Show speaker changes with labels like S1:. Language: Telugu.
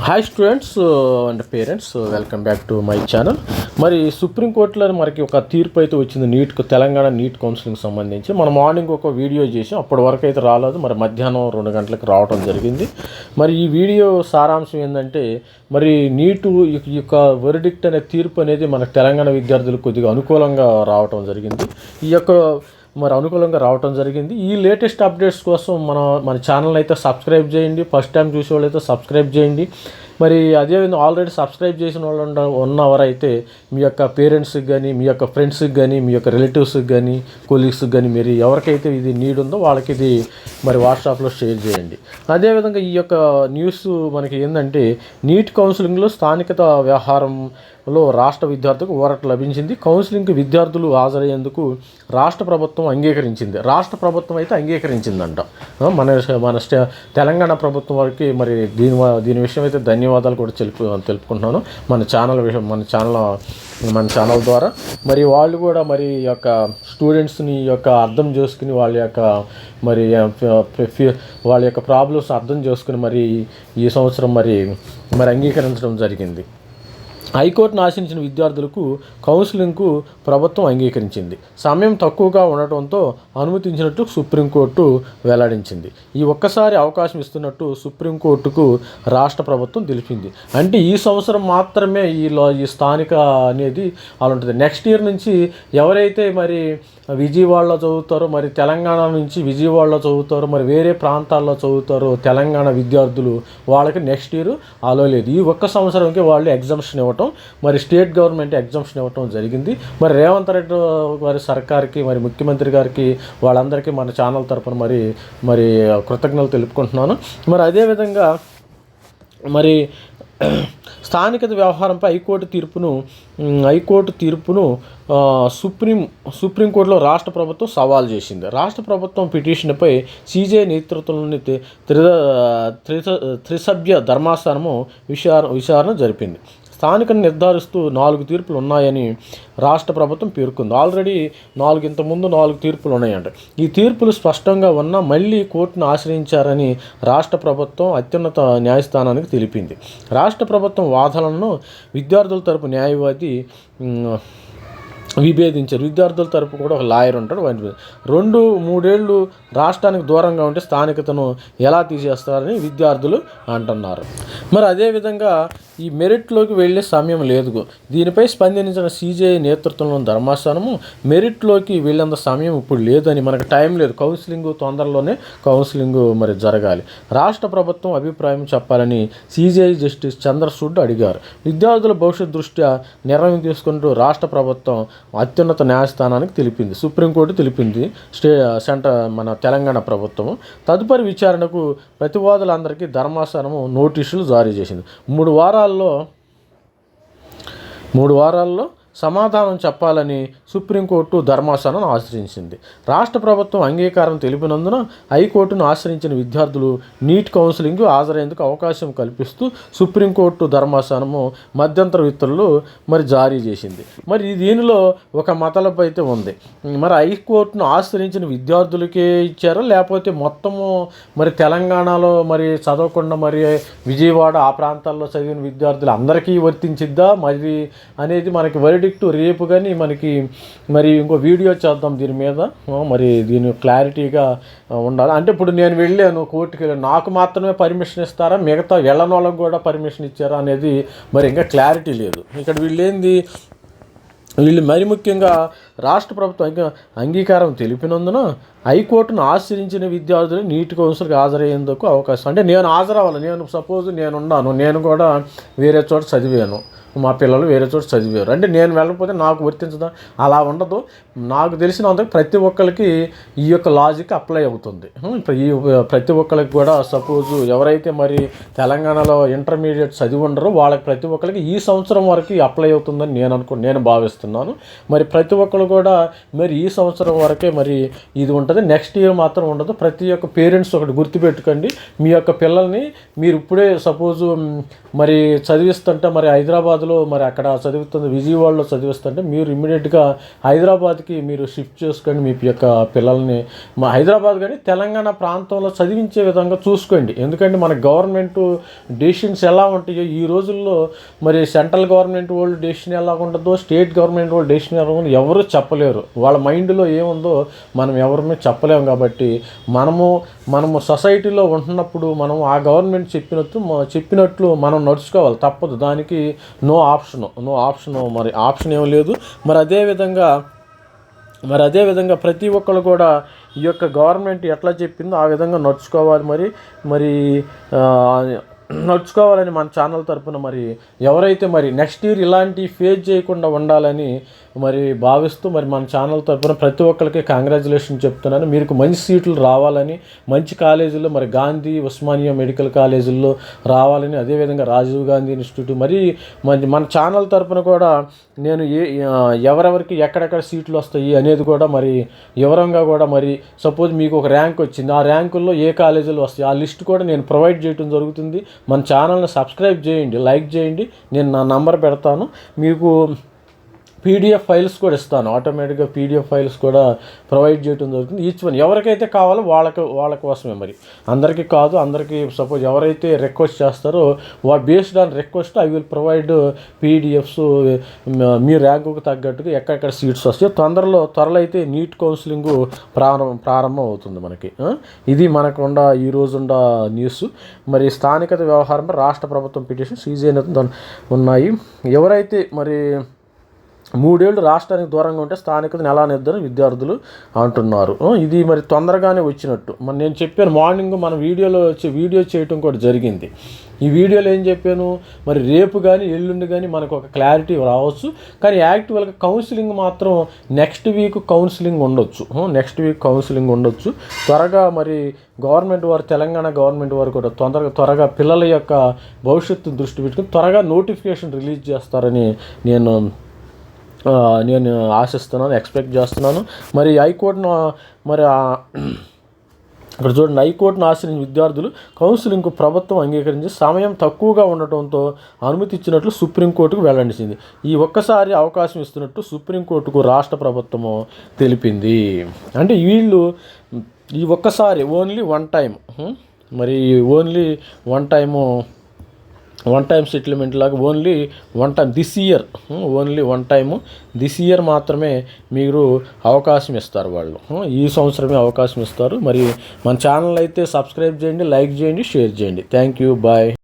S1: Hi students and parents welcome back to my channel మరి సుప్రీంకోర్టులో మనకి ఒక తీర్పు అయితే వచ్చింది నీట్ తెలంగాణ నీట్ కౌన్సిలింగ్ సంబంధించి. మనం మార్నింగ్ ఒక వీడియో చేసాం అప్పటి వరకు అయితే రాలేదు మరి మధ్యాహ్నం రెండు గంటలకు రావడం జరిగింది. మరి ఈ వీడియో సారాంశం ఏంటంటే మరి నీటు ఈ- యొక్క వెరిడిక్ట్ అనే తీర్పు అనేది మన తెలంగాణ విద్యార్థులకు కొద్దిగా అనుకూలంగా రావటం జరిగింది. ఈ యొక్క మరి అనుకూలంగా రావటం జరిగింది. ఈ లేటెస్ట్ అప్డేట్స్ కోసం మన మన ఛానల్ అయితే సబ్స్క్రైబ్ చేయండి. ఫస్ట్ టైం చూసే వాళ్ళు అయితే సబ్స్క్రైబ్ చేయండి. మరి అదేవిధంగా ఆల్రెడీ సబ్స్క్రైబ్ చేసిన వాళ్ళు ఉన్న ఉన్నవారైతే మీ యొక్క పేరెంట్స్కి కానీ మీ యొక్క ఫ్రెండ్స్కి కానీ మీ యొక్క రిలేటివ్స్కి కానీ కొలీగ్స్కి కానీ మీరు ఎవరికైతే ఇది నీడ్ ఉందో వాళ్ళకి ఇది మరి వాట్సాప్లో షేర్ చేయండి. అదేవిధంగా ఈ యొక్క న్యూస్ మనకి ఏంటంటే నీట్ కౌన్సిలింగ్లో స్థానికత వ్యవహారం లో రాష్ట్ర విద్యార్థులకు ఊరట లభించింది. కౌన్సిలింగ్కి విద్యార్థులు హాజరయ్యేందుకు రాష్ట్ర ప్రభుత్వం అంగీకరించింది. రాష్ట్ర ప్రభుత్వం అయితే అంగీకరించిందంట. మన మన స్టే- తెలంగాణ ప్రభుత్వం వారికి మరి దీని దీని విషయం అయితే ధన్యవాదాలు కూడా తెలుపు తెలుపుకుంటున్నాను. మన ఛానల్ విషయం మన ఛానల్ మన ఛానల్ ద్వారా. మరి వాళ్ళు కూడా మరి ఈ యొక్క స్టూడెంట్స్ని ఈ యొక్క అర్థం చేసుకుని వాళ్ళ యొక్క మరి వాళ్ళ యొక్క ప్రాబ్లమ్స్ అర్థం చేసుకుని మరి ఈ సంవత్సరం మరి మరి అంగీకరించడం జరిగింది. హైకోర్టును ఆశించిన విద్యార్థులకు కౌన్సిలింగ్కు ప్రభుత్వం అంగీకరించింది. సమయం తక్కువగా ఉండటంతో అనుమతించినట్టు సుప్రీంకోర్టు వెల్లడించింది. ఈ ఒక్కసారి అవకాశం ఇస్తున్నట్టు సుప్రీంకోర్టుకు రాష్ట్ర ప్రభుత్వం తెలిపింది. అంటే ఈ సంవత్సరం మాత్రమే ఈ ఈ స్థానిక అనేది అలా ఉంటుంది నెక్స్ట్ ఇయర్ నుంచి ఎవరైతే మరి విజయవాడలో చదువుతారో మరి తెలంగాణ నుంచి విజయవాడలో చదువుతారో మరి వేరే ప్రాంతాల్లో చదువుతారో తెలంగాణ విద్యార్థులు వాళ్ళకి నెక్స్ట్ ఇయర్ అలో లేదు. ఈ ఒక్క సంవత్సరంకి వాళ్ళు ఎగ్జామ్షన్ ఇవ్వటం మరి స్టేట్ గవర్నమెంట్ ఎగ్జామ్షన్ ఇవ్వటం జరిగింది. మరి రేవంత్ రెడ్డి గారి సర్కార్కి మరి ముఖ్యమంత్రి గారికి వాళ్ళందరికీ మన ఛానల్ తరపున మరి మరి కృతజ్ఞతలు తెలుపుకుంటున్నాను. మరి అదేవిధంగా మరి స్థానికత వ్యవహారంపై హైకోర్టు తీర్పును హైకోర్టు తీర్పును సుప్రీం సుప్రీంకోర్టులో రాష్ట్ర ప్రభుత్వం సవాల్ చేసింది. రాష్ట్ర ప్రభుత్వం పిటిషన్పై సీజే నేతృత్వంలోని త్రి త్రిస- త్రిసభ్య ధర్మాసనము విచార విచారణ జరిపింది. స్థానికను నిర్ధారిస్తూ నాలుగు తీర్పులు ఉన్నాయని రాష్ట్ర ప్రభుత్వం పేర్కొంది. ఆల్రెడీ నాలుగు ఇంతకుముందు నాలుగు తీర్పులు ఉన్నాయంట. ఈ తీర్పులు స్పష్టంగా ఉన్నా మళ్ళీ కోర్టును ఆశ్రయించారని రాష్ట్ర ప్రభుత్వం అత్యున్నత న్యాయస్థానానికి తెలిపింది. రాష్ట్ర ప్రభుత్వం వాదనలను విద్యార్థుల తరపు న్యాయవాది విభేదించారు. విద్యార్థుల తరపు కూడా ఒక లాయర్ ఉంటాడు. వాటి రెండు మూడేళ్ళు రాష్ట్రానికి దూరంగా ఉంటే స్థానికతను ఎలా తీసేస్తారని విద్యార్థులు అంటున్నారు. మరి అదేవిధంగా ఈ మెరిట్లోకి వెళ్ళే సమయం లేదు. దీనిపై స్పందించిన సీజేఐ నేతృత్వంలోని ధర్మాసనము మెరిట్లోకి వెళ్ళేంత సమయం ఇప్పుడు లేదని మనకు టైం లేదు. కౌన్సిలింగ్ తొందరలోనే కౌన్సిలింగ్ మరి జరగాలి. రాష్ట్ర ప్రభుత్వం అభిప్రాయం చెప్పాలని సీజేఐ జస్టిస్ చంద్రసూడ్ అడిగారు. విద్యార్థుల భవిష్యత్ దృష్ట్యా నిర్ణయం తీసుకుంటూ రాష్ట్ర ప్రభుత్వం అత్యున్నత న్యాయస్థానానికి తెలిపింది. సుప్రీంకోర్టు తెలిపింది. స్టే సెంటర్ మన తెలంగాణ ప్రభుత్వం తదుపరి విచారణకు ప్రతివాదులందరికీ ధర్మాసనము నోటీసులు జారీ చేసింది. మూడు వారాల్లో మూడు వారాల్లో సమాధానం చెప్పాలని సుప్రీంకోర్టు ధర్మాసనం ఆశ్రయించింది. రాష్ట్ర ప్రభుత్వం అంగీకారం తెలిపినందున హైకోర్టును ఆశ్రయించిన విద్యార్థులు నీట్ కౌన్సిలింగ్ హాజరయ్యేందుకు అవకాశం కల్పిస్తూ సుప్రీంకోర్టు ధర్మాసనము మధ్యంతర ఉత్తర్వులు మరి జారీ చేసింది. మరి దీనిలో ఒక మతలపు అయితే ఉంది. మరి హైకోర్టును ఆశ్రయించిన విద్యార్థులకే ఇచ్చారా? లేకపోతే మొత్తము మరి తెలంగాణలో మరి చదవకుండా మరి విజయవాడ ఆ ప్రాంతాల్లో చదివిన విద్యార్థులు అందరికీ వర్తించిద్దా మరి అనేది మనకి వరి ప్రిడిక్ట్ రేపు కానీ మనకి మరి ఇంకో వీడియో చేద్దాం దీని మీద. మరి దీని క్లారిటీగా ఉండాలి. అంటే ఇప్పుడు నేను వెళ్ళాను కోర్టుకి వెళ్ళాను. నాకు మాత్రమే పర్మిషన్ ఇస్తారా? మిగతా వెళ్ళని వాళ్ళకి కూడా పర్మిషన్ ఇచ్చారా అనేది మరి ఇంకా క్లారిటీ లేదు. ఇక్కడ వీళ్ళేంది? వీళ్ళు మరి ముఖ్యంగా రాష్ట్ర ప్రభుత్వం అంగీకారం తెలిపినందున హైకోర్టును ఆశ్రయించిన విద్యార్థులు నీటి కౌన్సిల్కి హాజరయ్యేందుకు అవకాశం. అంటే నేను హాజరవ్వాలి. నేను సపోజ్ నేను ఉన్నాను. నేను కూడా వేరే చోట చదివాను. మా పిల్లలు వేరే చోట చదివారు. అంటే నేను వెళ్ళకపోతే నాకు వర్తించదా? అలా ఉండదు. నాకు తెలిసినంత ప్రతి ఒక్కరికి ఈ యొక్క లాజిక్ అప్లై అవుతుంది. ఈ ప్రతి ఒక్కరికి కూడా సపోజ్ ఎవరైతే మరి తెలంగాణలో ఇంటర్మీడియట్ చదివి ఉండరో వాళ్ళకి ప్రతి ఒక్కరికి ఈ సంవత్సరం వరకు అప్లై అవుతుందని నేను అనుకో నేను భావిస్తున్నాను. మరి ప్రతి ఒక్కరు సంవత్సరంలో కూడా మరి ఈ సంవత్సరం వరకే మరి ఇది ఉంటుంది. నెక్స్ట్ ఇయర్ మాత్రం ఉండదు. ప్రతి ఒక్క పేరెంట్స్ ఒకటి గుర్తుపెట్టుకోండి. మీ యొక్క పిల్లల్ని మీరు ఇప్పుడే సపోజు మరి చదివిస్తుంటే మరి హైదరాబాద్లో మరి అక్కడ చదివిస్తుంది విజయవాడలో చదివిస్తుంటే మీరు ఇమ్మీడియట్గా హైదరాబాద్కి మీరు షిఫ్ట్ చేసుకోండి మీ యొక్క పిల్లల్ని. మా హైదరాబాద్ కానీ తెలంగాణ ప్రాంతంలో చదివించే విధంగా చూసుకోండి. ఎందుకంటే మన గవర్నమెంట్ డెసిషన్స్ ఎలా ఉంటాయో ఈ రోజుల్లో మరి సెంట్రల్ గవర్నమెంట్ వాళ్ళు డెసిషన్ ఎలా ఉంటుందో స్టేట్ గవర్నమెంట్ వాళ్ళు డెసిషన్ ఎలా ఉంటుందో ఎవరు చెప్పలేరు. వాళ్ళ మైండ్లో ఏముందో మనం ఎవరిమే చెప్పలేము కాబట్టి మనము మనము సొసైటీలో ఉంటున్నప్పుడు మనం ఆ గవర్నమెంట్ చెప్పినట్టు చెప్పినట్లు మనం నడుచుకోవాలి. తప్పదు. దానికి నో ఆప్షన్. నో ఆప్షన్ మరి ఆప్షన్ ఏం లేదు. మరి అదేవిధంగా మరి అదేవిధంగా ప్రతి ఒక్కరు కూడా ఈ యొక్క గవర్నమెంట్ ఎట్లా చెప్పిందో ఆ విధంగా నడుచుకోవాలి మరి. మరి నడుచుకోవాలని మన ఛానల్ తరపున మరి ఎవరైతే మరి నెక్స్ట్ ఇయర్ ఇలాంటి ఫేస్ చేయకుండా ఉండాలని మరి భావిస్తూ మరి మన ఛానల్ తరపున ప్రతి ఒక్కరికి కంగ్రాచులేషన్ చెప్తున్నాను. మీకు మంచి సీట్లు రావాలని మంచి కాలేజీల్లో మరి గాంధీ ఉస్మానియా మెడికల్ కాలేజీల్లో రావాలని అదేవిధంగా రాజీవ్ గాంధీ ఇన్స్టిట్యూట్ మరి మన మన ఛానల్ తరపున కూడా నేను ఏ ఎవరెవరికి ఎక్కడెక్కడ సీట్లు వస్తాయి అనేది కూడా మరి వివరంగా కూడా మరి సపోజ్ మీకు ఒక ర్యాంక్ వచ్చింది. ఆ ర్యాంకుల్లో ఏ కాలేజీలు వస్తాయి? ఆ లిస్ట్ కూడా నేను ప్రొవైడ్ చేయడం జరుగుతుంది. మన ఛానల్ని సబ్స్క్రైబ్ చేయండి లైక్ చేయండి. నేను నా నంబర్ పెడతాను. మీకు పీడిఎఫ్ ఫైల్స్ కూడా ఇస్తాను. ఆటోమేటిక్గా పీడిఎఫ్ ఫైల్స్ కూడా ప్రొవైడ్ చేయడం జరుగుతుంది. ఈచ్ వన్ ఎవరికైతే కావాలో వాళ్ళకి వాళ్ళ కోసమే మరి. అందరికీ కాదు అందరికీ సపోజ్ ఎవరైతే రిక్వెస్ట్ చేస్తారో వా based on request I will provide PDFs మీ ర్యాంకుకు తగ్గట్టుగా ఎక్కడెక్కడ సీట్స్ వస్తాయో తొందరలో త్వరలో అయితే నీట్ కౌన్సిలింగ్ ప్రారంభం ప్రారంభం అవుతుంది మనకి. ఇది మనకుండ ఈ రోజు ఉండ న్యూస్ మరి స్థానికత వ్యవహారం రాష్ట్ర ప్రభుత్వం పిటిషన్ సీజీ ఉన్నాయి. ఎవరైతే మరి మూడేళ్ళు రాష్ట్రానికి దూరంగా ఉంటే స్థానికులు ఎలా నిర్ధారణ విద్యార్థులు అంటున్నారు. ఇది మరి తొందరగానే వచ్చినట్టు. మరి నేను చెప్పాను మార్నింగ్ మన వీడియోలో వచ్చి వీడియో చేయటం కూడా జరిగింది. ఈ వీడియోలో ఏం చెప్పాను? మరి రేపు కానీ ఎల్లుండి కానీ మనకు ఒక క్లారిటీ రావచ్చు. కానీ యాక్టివల్గా కౌన్సిలింగ్ మాత్రం నెక్స్ట్ వీక్ కౌన్సిలింగ్ ఉండొచ్చు. నెక్స్ట్ వీక్ కౌన్సిలింగ్ ఉండొచ్చు. త్వరగా మరి గవర్నమెంట్ వారు తెలంగాణ గవర్నమెంట్ వారు కూడా తొందరగా త్వరగా పిల్లల యొక్క భవిష్యత్తు దృష్టి పెట్టుకుని త్వరగా నోటిఫికేషన్ రిలీజ్ చేస్తారని నేను నేను ఆశిస్తున్నాను ఎక్స్పెక్ట్ చేస్తున్నాను. మరి హైకోర్టును మరి ఇక్కడ చూడండి హైకోర్టును ఆశ్రయించిన విద్యార్థులు కౌన్సిలింగ్కు ప్రభుత్వం అంగీకరించి సమయం తక్కువగా ఉండటంతో అనుమతి ఇచ్చినట్లు సుప్రీంకోర్టుకు వెల్లడించింది. ఈ ఒక్కసారి అవకాశం ఇస్తున్నట్టు సుప్రీంకోర్టుకు రాష్ట్ర ప్రభుత్వము తెలిపింది. అంటే వీళ్ళు ఈ ఒక్కసారి ఓన్లీ వన్ టైం మరి only one time one time settlement లాగా only one time this year only one time this year మాత్రమే మీరు అవకాశం ఇస్తారు వాళ్ళు. Hmm, ఈ సంవత్సరమే అవకాశం ఇస్తారు. మరి మన ఛానల్ అయితే సబ్స్క్రైబ్ చేయండి లైక్ చేయండి షేర్ చేయండి. Thank you bye